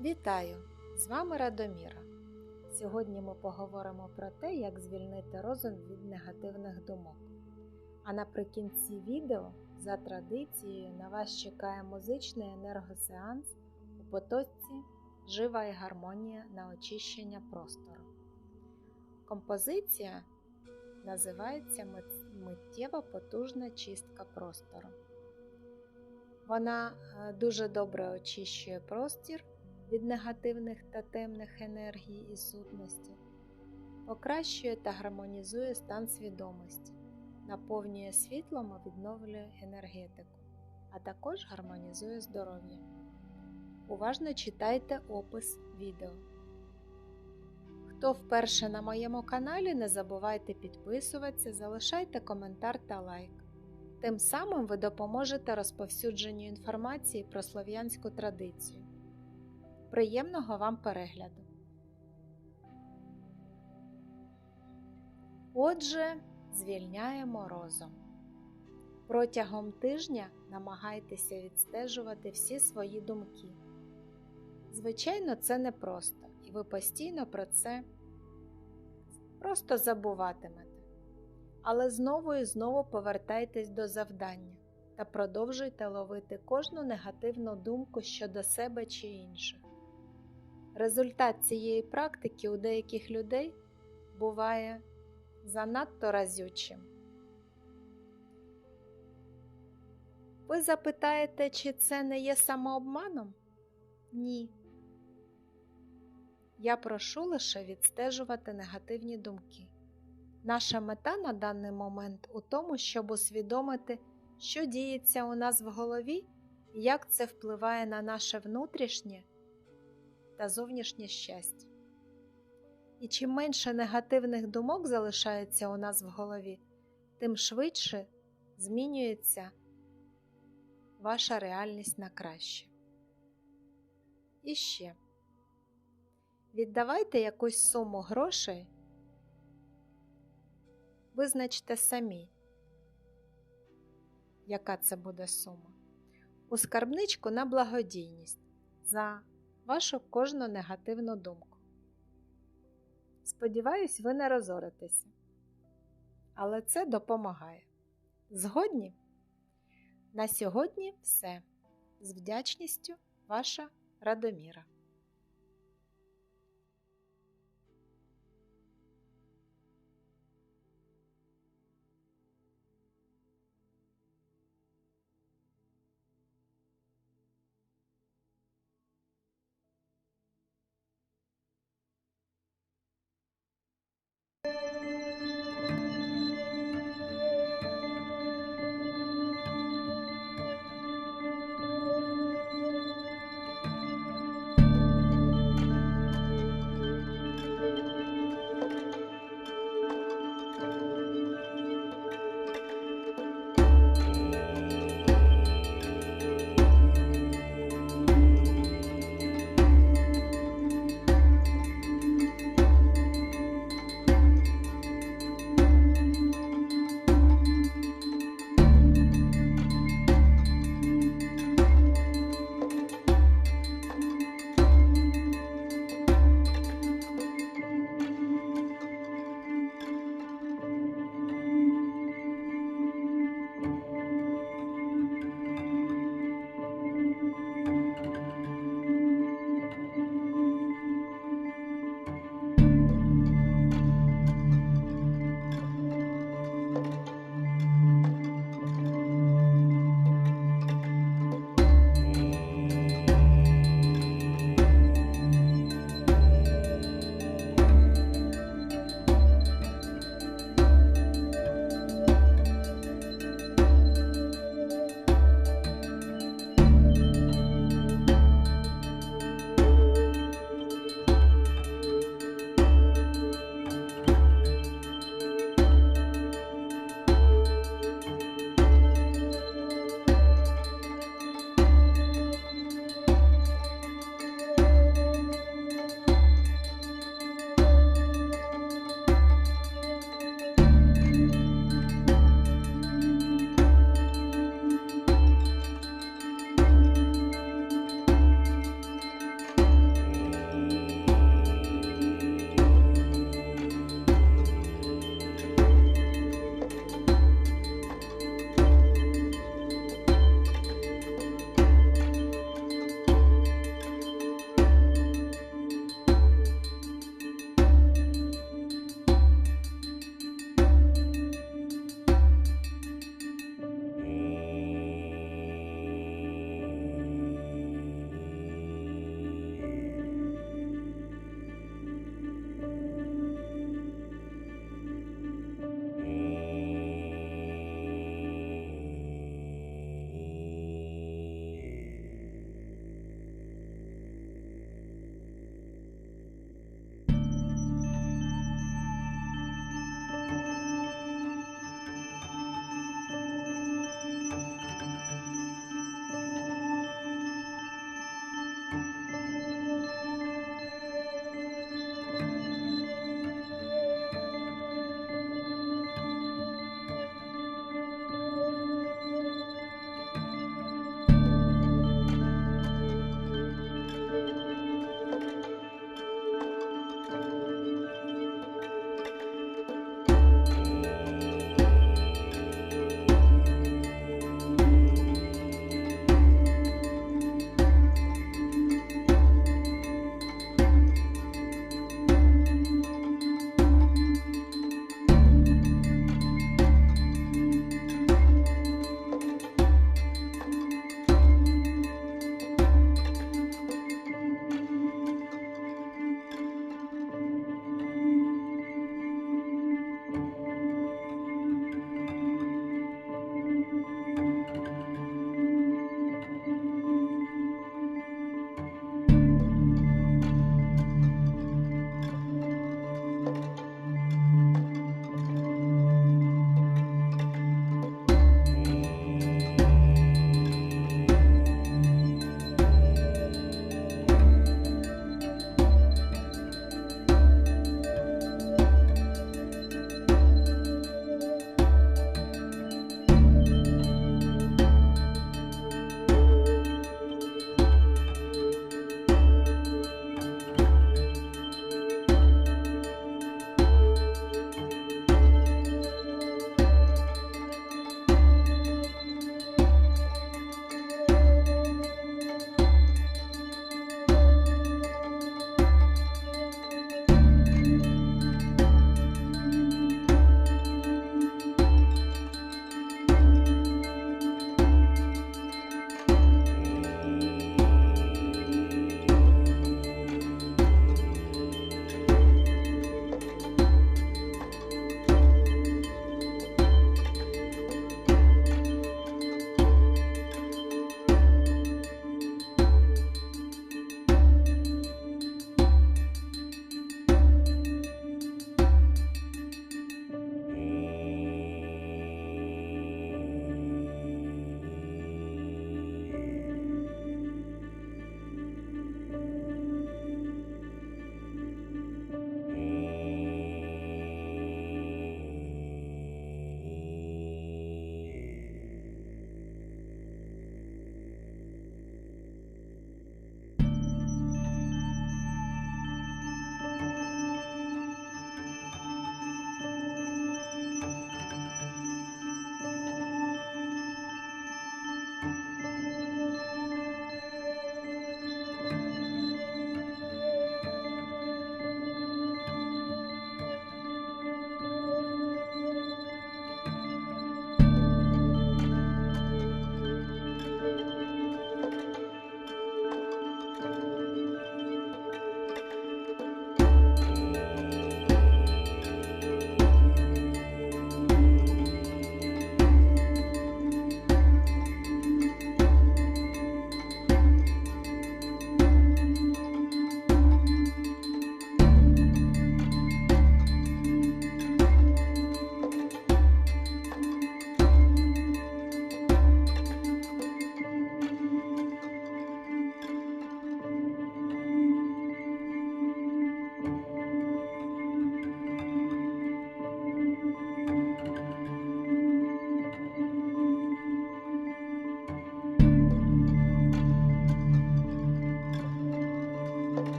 Вітаю! З вами Радоміра. Сьогодні ми поговоримо про те, як звільнити розум від негативних думок. А наприкінці відео, за традицією, на вас чекає музичний енергосеанс у потоці Жива і гармонія на очищення простору. Композиція називається Миттєва потужна чистка простору. Вона е, дуже добре очищує простір від негативних та темних енергій і сутності, покращує та гармонізує стан свідомості, наповнює світлом і відновлює енергетику, а також гармонізує здоров'я. Уважно читайте опис відео. Хто вперше на моєму каналі, не забувайте підписуватися, залишайте коментар та лайк. Тим самим ви допоможете розповсюдженню інформації про слов'янську традицію. Приємного вам перегляду! Отже, звільняємо розум. Протягом тижня намагайтеся відстежувати всі свої думки. Звичайно, це непросто, і ви постійно про це просто забуватимете. Але знову і знову повертайтесь до завдання та продовжуйте ловити кожну негативну думку щодо себе чи інших. Результат цієї практики у деяких людей буває занадто разючим. Ви запитаєте, чи це не є самообманом? Ні. Я прошу лише відстежувати негативні думки. Наша мета на даний момент у тому, щоб усвідомити, що діється у нас в голові і як це впливає на наше внутрішнє та зовнішнє щастя. І чим менше негативних думок залишається у нас в голові, тим швидше змінюється ваша реальність на краще. І ще віддавайте якусь суму грошей, визначте самі, яка це буде сума, у скарбничку на благодійність за вашу кожну негативну думку. Сподіваюсь, ви не розоритеся, але це допомагає. Згодні? На сьогодні все. З вдячністю, ваша Радоміра.